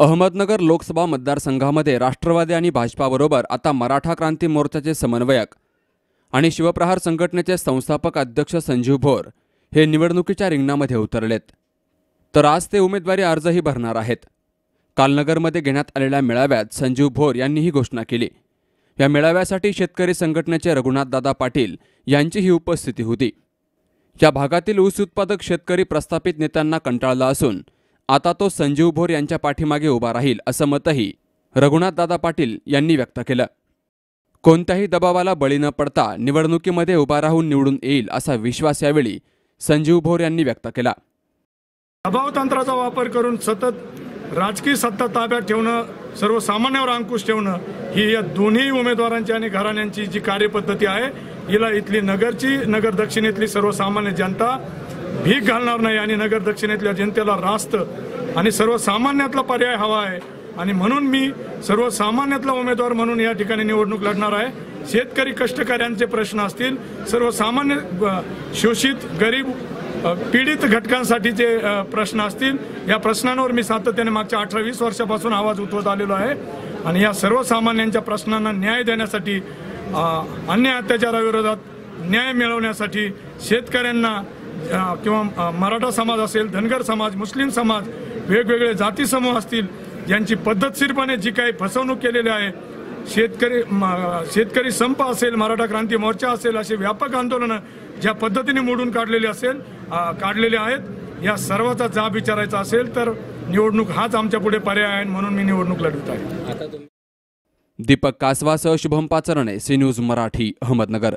अहमदनगर लोकसभा मतदारसंघामध्ये राष्ट्रवादी आणि भाजपाबरोबर आता मराठा क्रांती मोर्चाचे समन्वयक आणि शिवप्रहार संघटनेचे संस्थापक अध्यक्ष संजीव भोर हे निवडणुकीच्या रिंगणामध्ये उतरलेत. तर आज ते उमेदवारी अर्जही भरणार आहेत. कालनगरमध्ये घेण्यात आलेल्या मेळाव्यात संजीव भोर यांनी ही घोषणा केली. या मेळाव्यासाठी शेतकरी संघटनेचे रघुनाथदादा पाटील यांचीही उपस्थिती होती. या भागातील ऊस उत्पादक शेतकरी प्रस्थापित नेत्यांना कंटाळला असून आता तो संजीव भोर यांच्या पाठीमागे उभा राहील असं मतही रघुनाथदादा पाटील यांनी व्यक्त केलं. कोणत्याही दबावाला बळी न पडता निवडणुकीमध्ये उभा राहून निवडून येईल असा विश्वास यावेळी संजीव भोर यांनी व्यक्त केला. दबावतंत्राचा वापर करून सतत राजकीय सत्ता ताब्यात ठेवणं सर्वसामान्यावर अंकुश ठेवणं ही या दोन्ही उमेदवारांची आणि घराण्यांची जी कार्यपद्धती आहे हिला इथली नगरची नगर दक्षिणेतली सर्वसामान्य जनता भीक घालणार नाही आणि नगर दक्षिणेतल्या जनतेला रास्त आणि सर्वसामान्यातला पर्याय हवा आहे. आणि म्हणून मी सर्वसामान्यातला उमेदवार म्हणून या ठिकाणी निवडणूक लढणार आहे. शेतकरी कष्टकऱ्यांचे प्रश्न असतील सर्वसामान्य शोषित गरीब पीडित घटकांसाठीचे प्रश्न असतील. या प्रश्नांवर मी सातत्याने मागच्या अठरा वीस वर्षापासून आवाज उठवत आलेलो आहे. आणि या सर्वसामान्यांच्या प्रश्नांना न्याय देण्यासाठी अन्य अन्याय अत्याचाराविरोधात न्याय मिळवण्यासाठी शेतकऱ्यांना किंवा मराठा समाज असेल धनगर समाज मुस्लिम समाज वेगवेगळे जाती समूह असतील यांची पद्धतशीरपणे जी काही फसवणूक केलेली आहे शेतकरी म- शेतकरी संप असेल मराठा क्रांती मोर्चा असेल असे व्यापक आंदोलनं ज्या पद्धतीने मोडून काढलेली असेल अ, काढलेले आहेत या सर्वाचा जाब विचारायचा असेल तर निवडणूक हाच आमच्या पुढे पर्याय आहे म्हणून मी निवडणूक लढवत आहे. दीपक कासवासह शुभम पाचरणे सी न्यूज मराठी अहमदनगर.